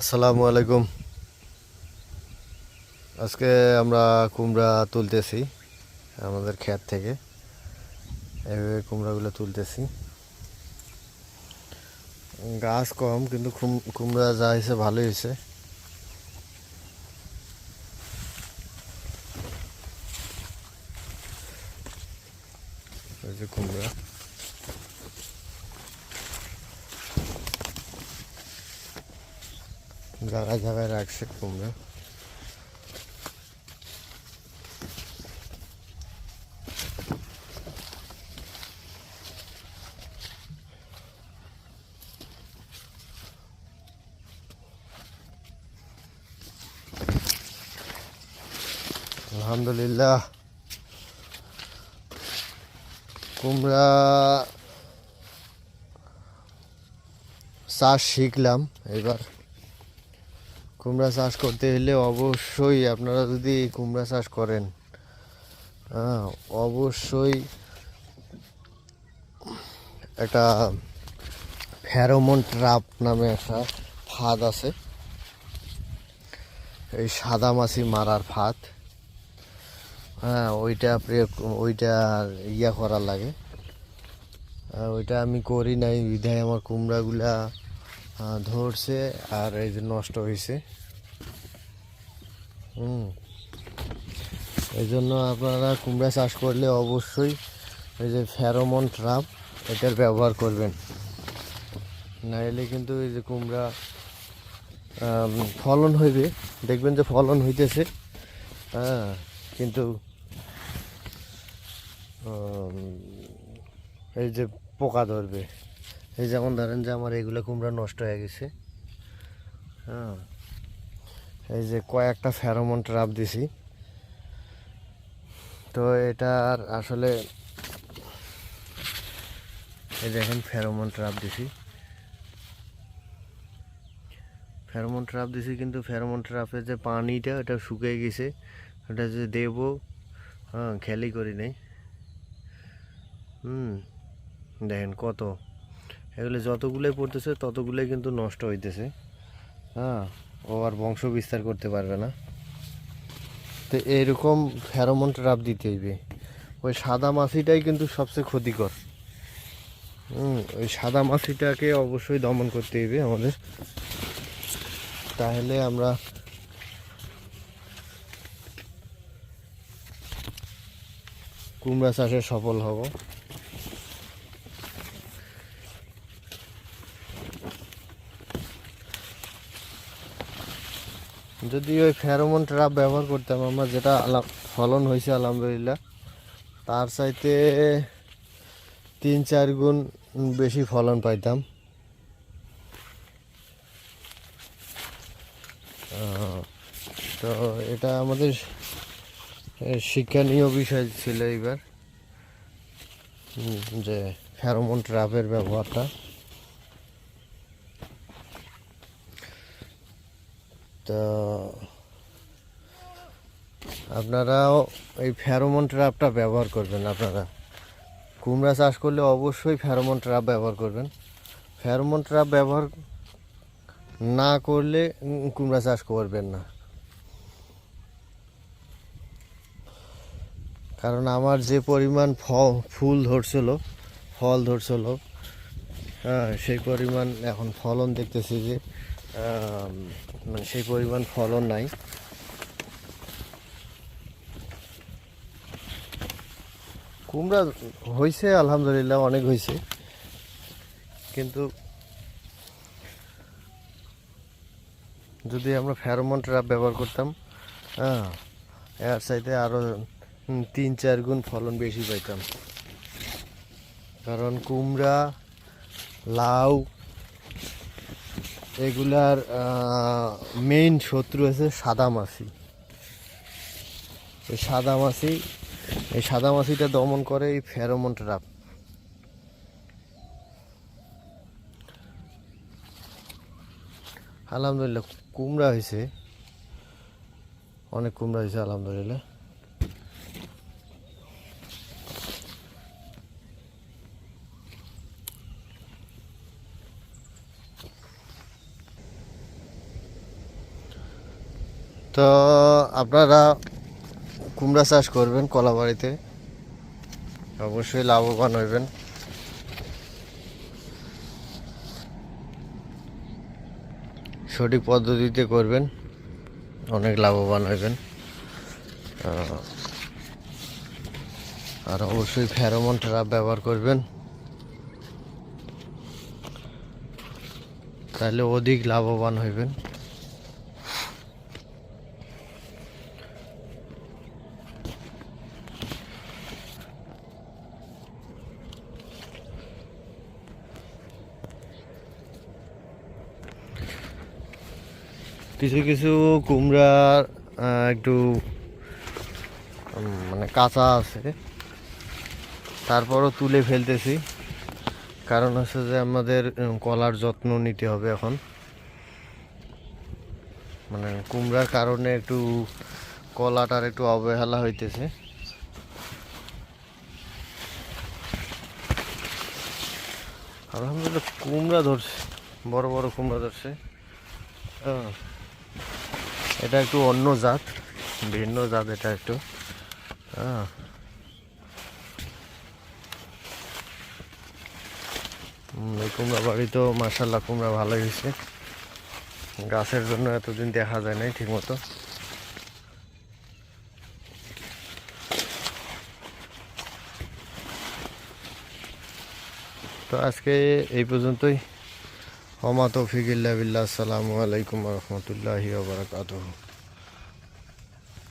আসসালামু আলাইকুম। আজকে আমরা কুমড়া তুলতেছি আমাদের ক্ষেত থেকে। এভাবে কুমড়াগুলো তুলতেছি। গাছ কম, কিন্তু কুমড়া যা হয়েছে ভালোই হয়েছে এই যে কুমড়া জায়গায় জায়গায় রাখছে কুমড়া আলহামদুলিল্লাহ কুমড়া চাষ শিখলাম এবার কুমড়া চাষ করতে হলে অবশ্যই আপনারা যদি কুমড়া চাষ করেন হ্যাঁ অবশ্যই একটা ফ্যারোমন ট্রাপ নামে একটা ফাঁদ আছে। এই সাদা মাছি মারার ফাঁদ হ্যাঁ ওইটা ওইটা ইয়া করার লাগে। ওইটা আমি করি নাই, বিধায় আমার কুমড়াগুলা ধরছে আর এই যে নষ্ট হয়েছে হুম। এই জন্য আপনারা কুমড়া চাষ করলে অবশ্যই এই যে ফ্যারোমন ট্রাপ এটার ব্যবহার করবেন। নাইলে কিন্তু এই যে কুমড়া ফলন হইবে। দেখবেন যে ফলন হইতেছে। হ্যাঁ কিন্তু এই যে পোকা ধরবে। এই যেমন ধরেন যে আমার এগুলো কুমড়া নষ্ট হয়ে গেছে। হ্যাঁ। এই যে কয়েকটা ফেরোমন ট্রাপ দিছি। তো এটার আসলে এই দেখেন ফেরোমন ট্রাপ দিছি। ফেরোমন ট্রাপ দিছি কিন্তু ফেরোমন ট্রাপে যে পানিটা ওটা শুকিয়ে গেছে। ওটা যে দেবো হ্যাঁ খেয়ালই করি নাই। হুম, দেখেন কত। এগুলো যতগুলোই পড়তেছে, ততগুলোই কিন্তু নষ্ট হইতেছে। হ্যাঁ ও আর বংশ বিস্তার করতে পারবে না। তো এরকম ফেরোমন ট্রাপ দিতে হইবে। ওই সাদা মাছিটাই কিন্তু সবচেয়ে ক্ষতিকর। হুম, ওই সাদা মাছিটাকে অবশ্যই দমন করতে হইবে আমাদের। তাহলে আমরা কুমড়া চাষে সফল হব। যদি ওই ফেরোমন ট্রাপ ব্যবহার করতাম, আমরা যেটা ফলন হয়েছে আলহামদুলিল্লাহ। তার চাইতে তিন, চার গুণ বেশি ফলন পাইতাম। তো এটা আমাদের শিক্ষণীয় বিষয় ছিল এইবার যে ফেরোমন ট্রাপের ব্যবহারটা। তো আপনারাও এই ফেরোমন ট্র্যাপটা ব্যবহার করবেন আপনারা। কুমড়া চাষ করলে অবশ্যই ফেরোমন ট্র্যাপ ব্যবহার করবেন। ফেরোমন ট্র্যাপ ব্যবহার না করলে কুমড়া চাষ করবেন না। কারণ আমার যে পরিমাণ ফুল ধরছিল, ফল ধরছিল হ্যাঁ সেই পরিমাণ এখন ফলন দেখতেছি যে মানে সেই পরিমাণ ফলন নাই। কুমড়া হয়েছে আলহামদুলিল্লাহ অনেক হয়েছে কিন্তু যদি আমরা ফেরোমন ট্র্যাপ ব্যবহার করতাম হ্যাঁ এর চাইতে আরও তিন, চার গুণ ফলন বেশি পাইতাম। কারণ কুমড়া, লাউ এগুলার মেইন শত্রু আছে সাদা মাছি এই সাদা মাছি এই সাদা মাছিটা দমন করে এই ফেরোমন ট্রাপ। আলহামদুলিল্লাহ, কুমড়া হয়েছে। অনেক কুমড়া হয়েছে, আলহামদুলিল্লাহ। তো আপনারা কুমড়া চাষ করবেন কলা বাড়িতে অবশ্যই লাভবান হইবেন। সঠিক পদ্ধতিতে করবেন, অনেক লাভবান হইবেন। আর অবশ্যই ফেরোমন ট্রাপ ব্যবহার করবেন। তাহলে অধিক লাভবান হইবেন। কিছু কিছু কুমড়া একটু মানে কাঁচা আছে। তারপরও তুলে ফেলতেছি। কারণ হচ্ছে যে আমাদের কলার যত্ন নিতে হবে এখন। মানে কুমড়ার কারণে একটু কলাটার একটু অবহেলা হইতেছে। আলহামদুলিল্লাহ, কুমড়া ধরছে। বড় বড় কুমড়া ধরছে। হ্যাঁ। এটা একটু অন্য জাত, ভিন্ন জাত এটা একটু। কুমড়া বাড়ি তো মার্শাল্লাহ কুমড়া ভালোই হয়েছে। গাছের জন্য এতদিন দেখা যায় নাই ঠিক মতো তো আজকে এই পর্যন্তই। ওমা তৌফিক ইল্লা বিল্লাহ। আসসালামু আলাইকুম রহমতুল্লাহি বারাকাতুহু।